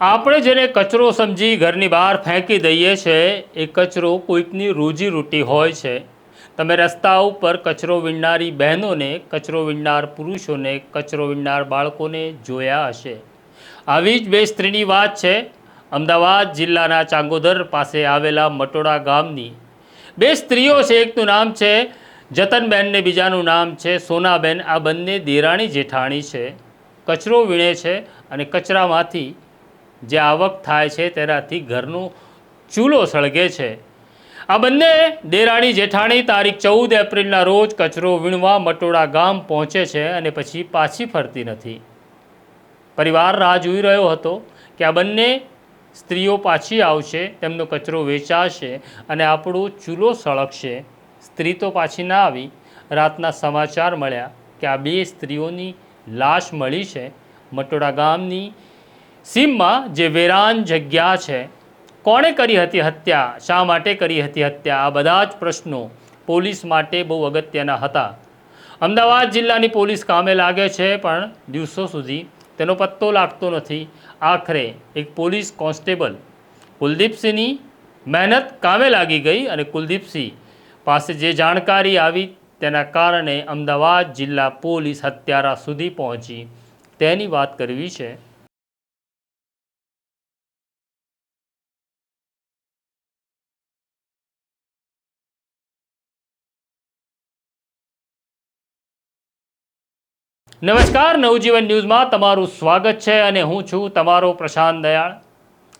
આપણે જેને કચરો સમજી ઘરની બહાર ફેંકી દઈએ છીએ એ કચરો કોઈકની રોજીરોટી હોય છે. તમે રસ્તા ઉપર કચરો વીણનારી બહેનોને, કચરો વીણનાર પુરુષોને, કચરો વીણનાર બાળકોને જોયા હશે. આવી જ બે સ્ત્રીની વાત છે. અમદાવાદ જિલ્લાના ચાંગોદર પાસે આવેલા મટોડા ગામની. બે સ્ત્રીઓ છે, એકનું નામ છે જતનબેન ને બીજાનું નામ છે સોનાબેન. આ બંને દેરાણી જેઠાણી છે. કચરો વીણે છે અને કચરામાંથી જે આવક થાય છે તેનાથી ઘરનો ચૂલો સળગે છે. આ બંને દેરાણી જેઠાણી તારીખ ચૌદ એપ્રિલના રોજ કચરો વીણવા મટોડા ગામ પહોંચે છે અને પછી પાછી ફરતી નથી. પરિવાર રાહ જોઈ રહ્યો હતો કે આ બંને સ્ત્રીઓ પાછી આવશે, તેમનો કચરો વેચાશે અને આપણો ચૂલો સળગશે. સ્ત્રી તો પાછી ના આવી. રાતના સમાચાર મળ્યા કે આ બે સ્ત્રીઓની લાશ મળી છે. મટોડા ગામની સીમમાં જે વેરાન જગ્યા છે, કોણે કરી હતી હત્યા? શા માટે કરી હતી હત્યા? આ બધા જ પ્રશ્નો પોલીસ માટે બહુ અગત્યના હતા. અમદાવાદ જિલ્લાની પોલીસ કામે લાગે છે, પણ દિવસો સુધી તેનો પત્તો લાગતો નથી. આખરે એક પોલીસ કોન્સ્ટેબલ કુલદીપસિંહની મહેનત કામે લાગી ગઈ અને કુલદીપસિંહ પાસે જે જાણકારી આવી તેના કારણે અમદાવાદ જિલ્લા પોલીસ હત્યારા સુધી પહોંચી. તેની વાત કરવી છે નમસ્કાર, નવજીવન ન્યૂઝમાં તમારું સ્વાગત છે અને હું છું તમારો પ્રશાંત દયાળ.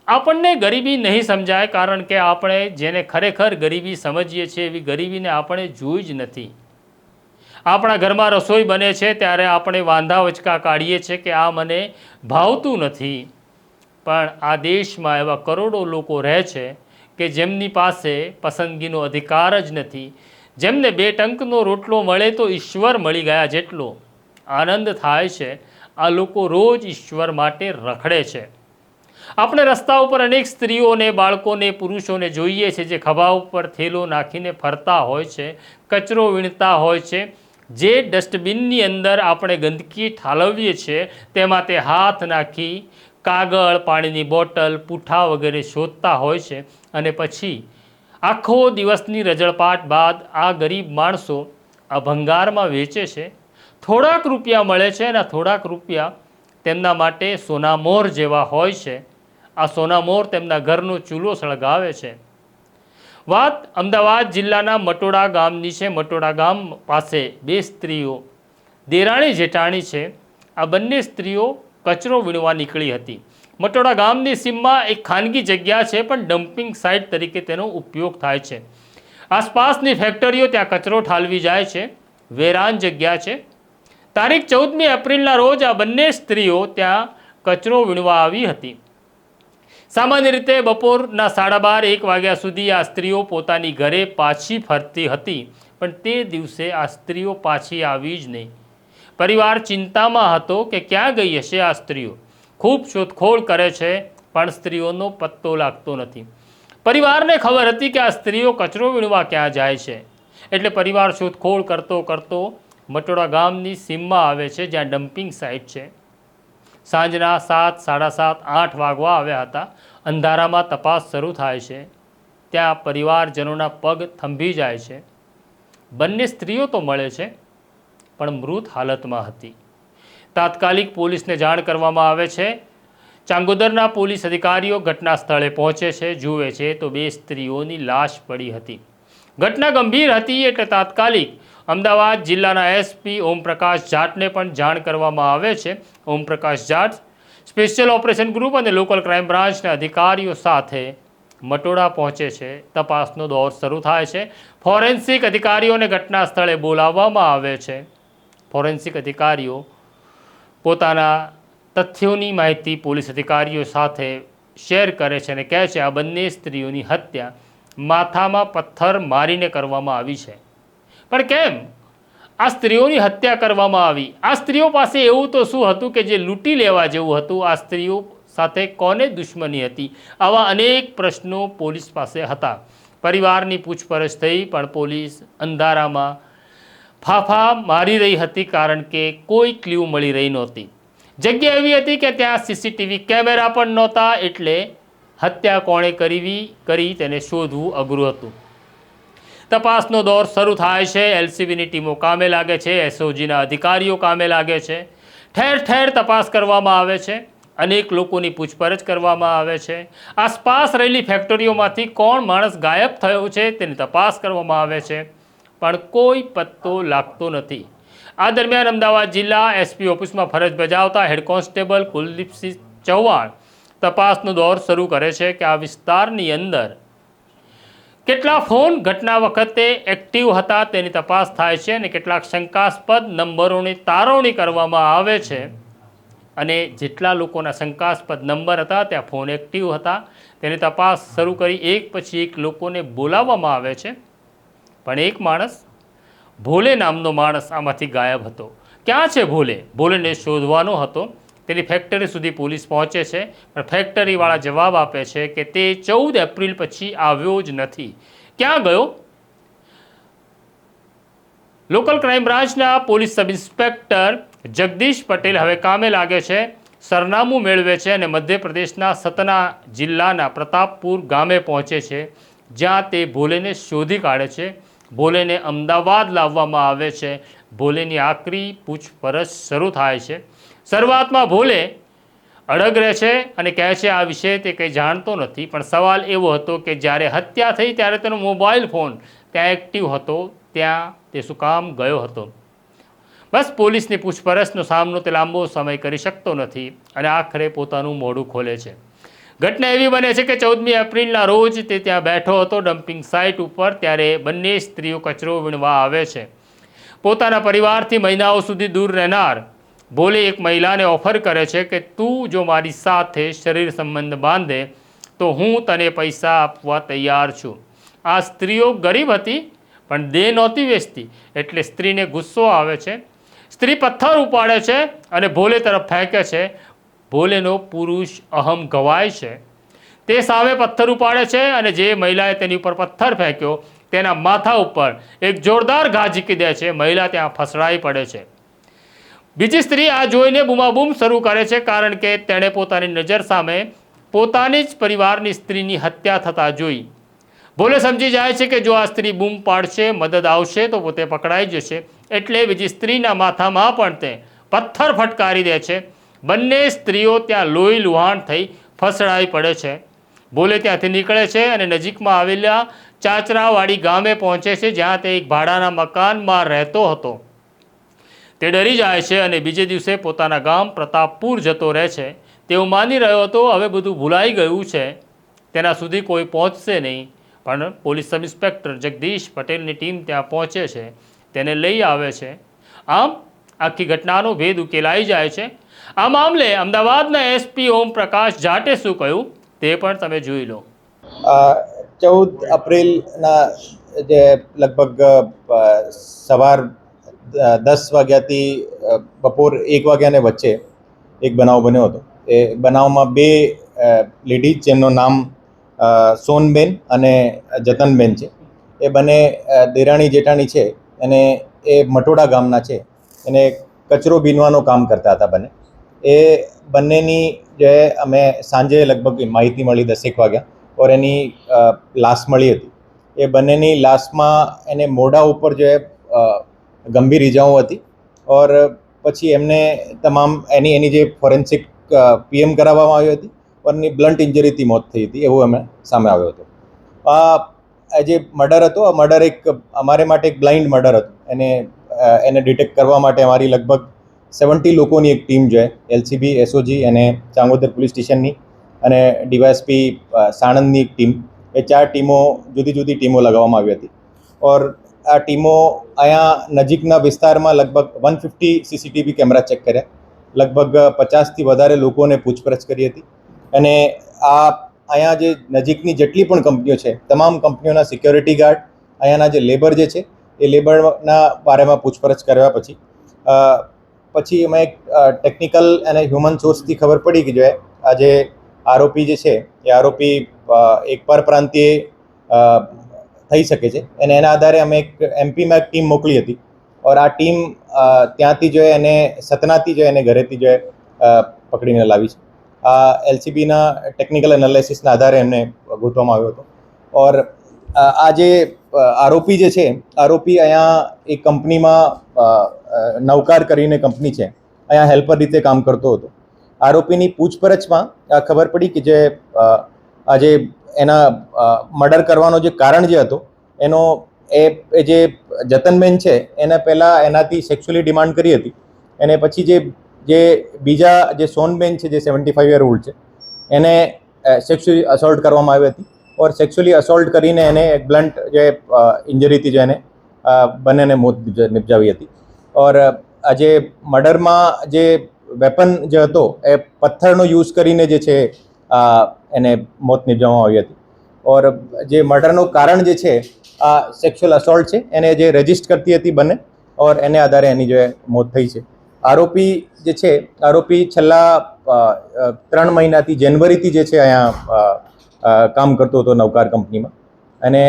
આપણને ગરીબી નહીં સમજાય કારણ કે આપણે જેને ખરેખર ગરીબી સમજીએ છીએ એવી ગરીબીને આપણે જોઈ જ નથી. આપણા ઘરમાં રસોઈ બને છે ત્યારે આપણે વાંધા વચકા કાઢીએ છીએ કે આ મને ભાવતું નથી. પણ આ દેશમાં એવા કરોડો લોકો રહે છે કે જેમની પાસે પસંદગીનો અધિકાર જ નથી. જેમને બે ટંકનો રોટલો મળે તો ઈશ્વર મળી ગયા જેટલો. આનંદ થાય છે, આ લોકો રોજ ઈશ્વર માટે રખડે છે. આપણે રસ્તા ઉપર અનેક સ્ત્રીઓને બાળકોને, પુરુષોને જોઈએ છે જે ખભા ઉપર થેલો નાખીને ફરતા હોય છે, કચરો વીણતા હોય છે. જે ડસ્ટબિનની અંદર આપણે ગંદકી ઠાલવીએ છીએ, તેમાં તે હાથ નાખી કાગળ, પાણીની બોટલ પૂઠા વગેરે શોધતા હોય છે અને પછી આખો દિવસની રજળપાટ બાદ આ ગરીબ માણસો આ ભંગારમાં વેચે છે. થોડાક રૂપિયા મળે છે અને થોડાક રૂપિયા તેમના માટે સોનામોર જેવા હોય છે. આ સોનામોર તેમના ઘરનો ચૂલો સળગાવે છે. વાત અમદાવાદ જિલ્લાના મટોડા ગામની છે. મટોડા ગામ પાસે બે સ્ત્રીઓ, દેરાણી જેઠાણી છે. આ બંને સ્ત્રીઓ કચરો વીણવા નીકળી હતી. મટોડા ગામની સીમમાં એક ખાનગી જગ્યા છે, પણ ડમ્પિંગ સાઇટ તરીકે તેનો ઉપયોગ થાય છે. આસપાસની ફેક્ટરીઓ ત્યાં કચરો ઠાલવી જાય છે. વેરાન જગ્યા છે. તારીખ ચૌદમી એપ્રિલના રોજ આ બંને સ્ત્રીઓ ત્યાં કચરો વીણવા આવી હતી. સામાન્ય રીતે બપોરના સાડા બાર, એક વાગ્યા સુધી આ સ્ત્રીઓ પોતાની ઘરે પાછી ફરતી હતી, પણ તે દિવસે આ સ્ત્રીઓ પાછી આવી જ નહીં. પરિવાર ચિંતામાં હતો કે ક્યાં ગઈ હશે આ સ્ત્રીઓ? ખૂબ શોધખોળ કરે છે, પણ સ્ત્રીઓનો પત્તો લાગતો નથી. પરિવારને ખબર હતી કે આ સ્ત્રીઓ કચરો વીણવા ક્યાં જાય છે. એટલે પરિવાર શોધખોળ કરતો કરતો મટોડા ગામની સીમમાં આવે છે, જ્યાં ડમ્પિંગ સાઇટ છે. સાંજના સાત, સાડા સાત, આઠ વાગવા આવ્યા હતા. અંધારામાં તપાસ શરૂ થાય છે. ત્યાં પરિવારજનોના પગ થંભી જાય છે. બંને સ્ત્રીઓ તો મળે છે, પણ મૃત હાલતમાં હતી. તાત્કાલિક પોલીસને જાણ કરવામાં આવે છે. ચાંગોદરના પોલીસ અધિકારીઓ ઘટના સ્થળે પહોંચે છે, જુએ છે તો બે સ્ત્રીઓની લાશ પડી હતી. ઘટના ગંભીર હતી એટલે તાત્કાલિક અમદાવાદ જિલ્લાના એસપી ઓમપ્રકાશ જાટને પણ જાણ કરવામાં આવે છે. Omprakash Jat special operation group અને લોકલ ક્રાઇમ બ્રાન્ચના અધિકારીઓ સાથે મટોડા પહોંચે છે. તપાસનો દોર શરૂ થાય છે. ફોરેન્સિક અધિકારીઓને ઘટના સ્થળે બોલાવવામાં આવે છે. ફોરેન્સિક અધિકારીઓ પોતાના તથ્યોની માહિતી પોલીસ અધિકારીઓ સાથે શેર કરે છે અને કહે છે, આ બંને સ્ત્રીઓની હત્યા માથામાં પથ્થર મારીને કરવામાં આવી છે. પણ કેમ? આ સ્ત્રીઓની હત્યા કરવામાં આવી. આ સ્ત્રીઓ પાસે એવું તો શું હતું કે જે લૂંટી લેવા જેવું હતું? આ સ્ત્રીઓ સાથે કોને દુશ્મની હતી? આવા અનેક પ્રશ્નો પોલીસ પાસે હતા. પરિવારની પૂછપરછ થઈ, પણ પોલીસ અંધારામાં ફાફા મારી રહી હતી કારણ કે કોઈ ક્લ્યુ મળી રહી નહોતી. જગ્યા એવી હતી કે ત્યાં સીસીટીવી કેમેરા પણ નહોતા એટલે હત્યા કોણે કરવી, કરી તેને શોધવું અઘરું હતું. તપાસનો દોર શરૂ થાય છે. એલસીબીની ટીમો કામે લાગે છે. એસઓજીના અધિકારીઓ કામે લાગે છે. ઠેર ઠેર તપાસ કરવામાં આવે છે. અનેક લોકોની પૂછપરછ કરવામાં આવે છે. આસપાસ રહેલી ફેક્ટરીઓમાંથી કોણ માણસ ગાયબ થયો છે તેની તપાસ કરવામાં આવે છે. પણ કોઈ પત્તો લાગતો નથી. આ દરમિયાન અમદાવાદ જિલ્લા એસપી ઓફિસમાં ફરજ બજાવતા હેડ કોન્સ્ટેબલ કુલદીપસિંહ ચૌહાણ તપાસનો દોર શરૂ કરે છે કે આ વિસ્તારની અંદર કેટલા ફોન ઘટના વખતે એક્ટિવ હતા તેની તપાસ થાય છે અને કેટલાક શંકાસ્પદ નંબરોની તારવણી કરવામાં આવે છે. અને જેટલા લોકોના શંકાસ્પદ નંબર હતા ત્યાં ફોન એક્ટિવ હતા. તેની તપાસ શરૂ કરી એક પછી એક લોકોને બોલાવવામાં આવે છે. પણ એક માણસ, ભોલે નામનો માણસ આમાંથી ગાયબ હતો. ક્યાં છે ભોલે? ભોલેને શોધવાનો હતો. તેની ફેક્ટરી સુધી પોલીસ પહોંચે છે. પણ ફેક્ટરીવાળા જવાબ આપે છે કે તે ચૌદ એપ્રિલ પછી આવ્યો જ નથી. ક્યાં ગયો? લોકલ ક્રાઇમ બ્રાન્ચના police sub inspector Jagdish Patel હવે કામે લાગે છે. સરનામું મેળવે છે અને મધ્યપ્રદેશના સતના જિલ્લાના પ્રતાપપુર ગામે પહોંચે છે. જ્યાં તે ભોલેને શોધી કાઢે છે. ભોલેને અમદાવાદ લાવવામાં આવે છે. ભોલેની આકરી પૂછપરછ શરૂ થાય છે. શરૂઆતમાં ભોલે અડગ રહે છે અને કહે છે, આ વિશે તે કંઈ જાણતો નથી. પણ સવાલ એવો હતો કે જ્યારે હત્યા થઈ ત્યારે તેનો મોબાઈલ ફોન ત્યાં એક્ટિવ હતો, ત્યાં તે શું કામ ગયો હતો? બસ પોલીસની પૂછપરછનો સામનો તે લાંબો સમય કરી શકતો નથી અને આખરે પોતાનું મોઢું ખોલે છે. ઘટના એવી બને છે કે ચૌદમી એપ્રિલના રોજ તે ત્યાં બેઠો હતો ડમ્પિંગ સાઇટ ઉપર, ત્યારે બંને સ્ત્રીઓ કચરો વીણવા આવે છે. પોતાના પરિવારથી મહિનાઓ સુધી દૂર રહેનાર ભોલે એક મહિલાને ઓફર કરે છે કે તું જો મારી સાથે શરીર સંબંધ બાંધે, તો હું તને પૈસા આપવા તૈયાર છું. આ સ્ત્રીઓ ગરીબ હતી, પણ દેહ નહોતી વેચતી, એટલે સ્ત્રીને ગુસ્સો આવે છે. સ્ત્રી પથ્થર ઉપાડે છે અને ભોલે તરફ ફેંકે છે. ભોલેનો પુરુષ અહમ ગવાય છે. તે સામે પથ્થર ઉપાડે છે અને જે મહિલાએ તેની ઉપર પથ્થર ફેંક્યો, તેના માથા ઉપર એક જોરદાર ઘા ઝીકી દે છે. મહિલા ત્યાં ફસડાઈ પડે છે. બીજી સ્ત્રી આ જોઈને બૂમાબૂમ શરૂ કરે છે કારણ કે તેણે પોતાની નજર સામે પોતાની જ પરિવારની સ્ત્રીની હત્યા થતાં જોઈ. ભોલે સમજી જાય છે કે જો આ સ્ત્રી બૂમ પાડશે, મદદ આવશે, તો પોતે પકડાઈ જશે. એટલે બીજી સ્ત્રીના માથામાં પણ તે પથ્થર ફટકારી દે છે. બંને સ્ત્રીઓ ત્યાં લોહી લુહાણ થઈ ફસડાઈ પડે છે. ભોલે ત્યાંથી નીકળે છે અને નજીકમાં આવેલા ચાચરાવાડી ગામે પહોંચે છે, જ્યાં તે એક ભાડાના મકાનમાં રહેતો હતો. તે ડરી જાય છે અને બીજે દિવસે પોતાના ગામ પ્રતાપપુર જતો રહે છે. તેવું માની રહ્યો હતો, હવે બધું ભૂલાઈ ગયું છે. તેના સુધી કોઈ પહોંચશે નહીં. પણ પોલીસ સબ ઇન્સ્પેક્ટર જગદીશ પટેલની ટીમ ત્યાં પહોંચે છે. તેને લઈ આવે છે. આમ આખી ઘટનાનો ભેદ ઉકેલાઈ જાય છે. આ મામલે અમદાવાદના એસપી ઓમ પ્રકાશ જાટે શું કહ્યું તે પણ તમે જોઈ લો. ચૌદ એપ્રિલના જે લગભગ સવાર દસ વાગ્યાથી બપોર એક વાગ્યાને વચ્ચે એક બનાવ બન્યો હતો. એ બનાવમાં બે લેડીઝ જેમનું નામ સોનબેન અને જતનબેન છે. એ બંને દેરાણી જેઠાણી છે. અને એ મટોડા ગામના છે. એને કચરો બીનવાનું કામ કરતા હતા બંને. એ બંનેની જે અમે સાંજે લગભગ માહિતી મળી દસેક વાગ્યા ઓર એની લાશ મળી હતી. એ બંનેની લાશમાં એને મોઢા ઉપર જે ગંભીર ઇજાઓ હતી. ઓર પછી એમને તમામ એની એની જે ફોરેન્સિક પીએમ કરાવવામાં આવી હતી. ઓરની બ્લન્ટ ઇન્જરીથી મોત થઈ હતી એવું અમે સામે આવ્યો હતો. આ આ જે મર્ડર હતો, આ મર્ડર એક અમારે માટે એક બ્લાઇન્ડ મર્ડર હતું. એને એને ડિટેક્ટ કરવા માટે અમારી લગભગ સેવન્ટી લોકોની એક ટીમ છે, એલસીબી, એસઓજી અને ચાંગોદર પોલીસ સ્ટેશનની અને ડીવાયએસપી સાણંદની એક ટીમ. એ ચાર ટીમો જુદી જુદી ટીમો લગાવવામાં આવી હતી. ઓર આ ટીમો અહીંયા નજીકના વિસ્તારમાં લગભગ one fifty CCTV camera check કર્યા. લગભગ પચાસથી વધારે લોકોને પૂછપરછ કરી હતી. અને આ અહીંયા જે નજીકની જેટલી પણ કંપનીઓ છે, તમામ કંપનીઓના સિક્યોરિટી ગાર્ડ અહીંયાના જે લેબર જે છે, એ લેબરના બારેમાં પૂછપરછ કર્યા પછી. પછી અમે એક ટેકનિકલ અને હ્યુમન સોર્સથી ખબર પડી કે જો આ જે આરોપી જે છે, એ આરોપી એક પરપ્રાંતીય થઈ શકે છે. અને એના આધારે અમે એક એમપીમાં એક ટીમ મોકલી હતી. ઓર આ ટીમ ત્યાંથી જો એને, સતનાથી જો એને ઘરેથી જો પકડીને લાવી છે. આ એલસીબીના ટેકનિકલ એનાલિસિસના આધારે એમને ગોતવામાં આવ્યો હતો. ઓર આ જે આરોપી જે છે, આરોપી અહીંયા એક કંપનીમાં નવકાર કરીને કંપની છે. અહીંયા હેલ્પર રીતે કામ કરતો હતો. આરોપીની પૂછપરછમાં ખબર પડી કે જે આ જે એના મર્ડર કરવાનો જે કારણ જે હતો, એનો, એ જે જતનબેન છે, એને પહેલાં એનાથી સેક્સ્યુઅલી ડિમાન્ડ કરી હતી. અને પછી જે જે બીજા જે સોનબેન છે, જે સેવન્ટી ફાઈવ યર ઓલ્ડ છે, એને સેક્સ્યુઅલી અસોલ્ટ કરવામાં આવી હતી. ઓર સેક્સ્યુઅલી અસોલ્ટ કરીને એને એક બ્લન્ટ જે ઇન્જરીથી જે એને બંનેને મોત નિપજાવી હતી. ઓર આજે મર્ડરમાં જે વેપન જે હતો, એ પથ્થરનો યુઝ કરીને જે છે એને મોત નિપજાવવામાં આવી હતી. ઓર જે મર્ડરનું કારણ જે છે, આ સેક્સ્યુઅલ અસોલ્ટ છે, એને જે રજિસ્ટ કરતી હતી બંને, ઓર એને આધારે એની જે મોત થઈ છે. આરોપી જે છે, આરોપી છેલ્લા ત્રણ મહિનાથી જાન્યુઆરીથી જે છે અહીંયા કામ કરતો હતો નવકાર કંપનીમાં. અને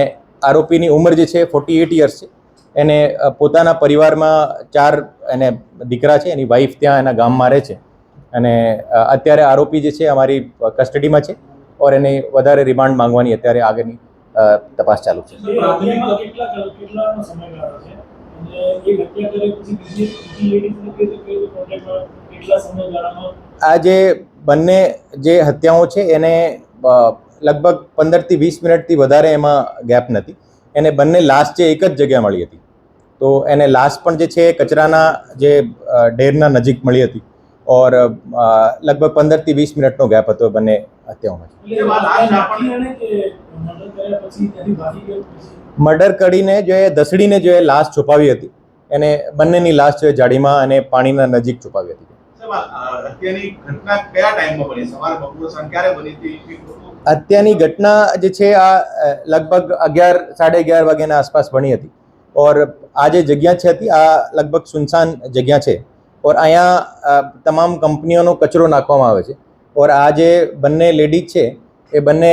આરોપીની ઉંમર જે છે ફોર્ટી એટ યર્સ છે. એને પોતાના પરિવારમાં ચાર એને દીકરા છે, એની વાઈફ ત્યાં એના ગામમાં રહે છે. અને અત્યારે આરોપી જે છે અમારી કસ્ટડીમાં છે ઓર એને વધારે રિમાન્ડ માંગવાની અત્યારે આગળની તપાસ ચાલુ છે. આ જે બંને જે હત્યાઓ છે એને લગભગ પંદરથી વીસ મિનિટથી વધારે એમાં ગેપ નથી. એને બંને લાશ છે એક જ જગ્યાએ મળી હતી. તો એને લાશ પણ જે છે કચરાના જે ઢેરના નજીક મળી હતી. ઓર લગભગ પંદરથી વીસ મિનિટનો ગેપ હતો બંને હત્યાઓમાં મર્ડર કર્યા પછી ત્યાંથી ભાગી ગયો પછી મર્ડર કરીને જો એ દસડીને જો એ લાશ છુપાવી હતી એને બંનેની લાશ જો જાડીમાં અને પાણીના નજીક છુપાવી હતી અત્યારની હત્યાની ઘટના કયા ટાઈમમાં બની સવારે બપોર સાંજ ક્યારે બની હતી કંઈક હતું? હત્યાની ઘટના જે છે આ લગભગ અગિયાર સાડે અગિયાર વાગ્યાના આસપાસ બની હતી ઓર આ જે જગ્યા છે હતી આ લગભગ સુનસાન જગ્યા છે ઓર અહીંયા તમામ કંપનીઓનો કચરો નાખવામાં આવે છે. ઓર આ જે બંને લેડીઝ છે, એ બંને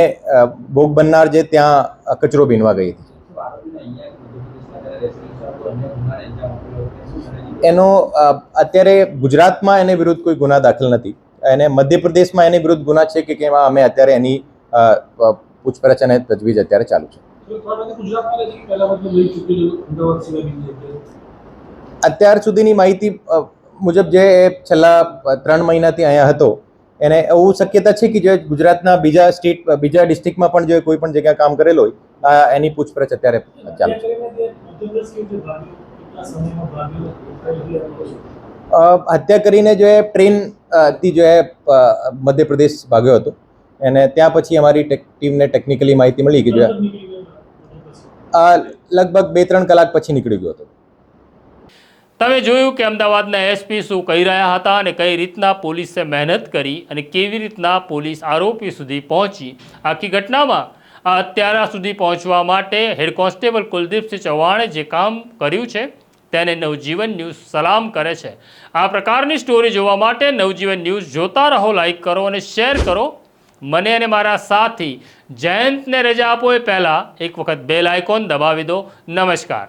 ભોગ બનનાર જે ત્યાં કચરો બીનવા ગઈ હતી. એનો અત્યારે ગુજરાતમાં એને વિરુદ્ધ કોઈ ગુના દાખલ નથી. અને મધ્યપ્રદેશમાં એની વિરુદ્ધ ગુના છે કે કેમાં અમે અત્યારે એની પૂછપરછ અને તજવીજ અત્યારે ચાલુ છે. અત્યાર સુધીની માહિતી મુજબ જે છેલ્લા ત્રણ મહિનાથી અહીંયા હતો, એને એવું શક્યતા છે કે જે ગુજરાતના બીજા સ્ટેટ બીજા ડિસ્ટ્રિક્ટમાં પણ જો કોઈ પણ જગ્યાએ કામ કરેલો હોય એની પૂછપરછ અત્યારે ચાલે છે. હત્યા કરીને જો એ ટ્રેનથી જો એ મધ્યપ્રદેશ ભાગ્યો હતો અને ત્યાં પછી અમારી ટીમને ટેકનિકલી માહિતી મળી કે જો લગભગ બે ત્રણ કલાક પછી નીકળી ગયો હતો. તમે જોયું કે અમદાવાદના એસપી શું કહી રહ્યા હતા અને કઈ રીતના પોલીસે મહેનત કરી અને કેવી રીતના પોલીસ આરોપી સુધી પહોંચી? આખી ઘટનામાં અત્યાર સુધી પહોંચવા માટે હેડ કોન્સ્ટેબલ કુલદીપસિંહ ચૌહાણે જે કામ કર્યું છે તેને નવજીવન ન્યૂઝ સલામ કરે છે. આ પ્રકારની સ્ટોરી જોવા માટે નવજીવન ન્યૂઝ જોતા રહો, લાઈક કરો અને શેર કરો. મને અને મારા સાથી જયંતને રજા આપો એ પહેલાં એક વખત બેલ આઇકોન દબાવી દો. નમસ્કાર.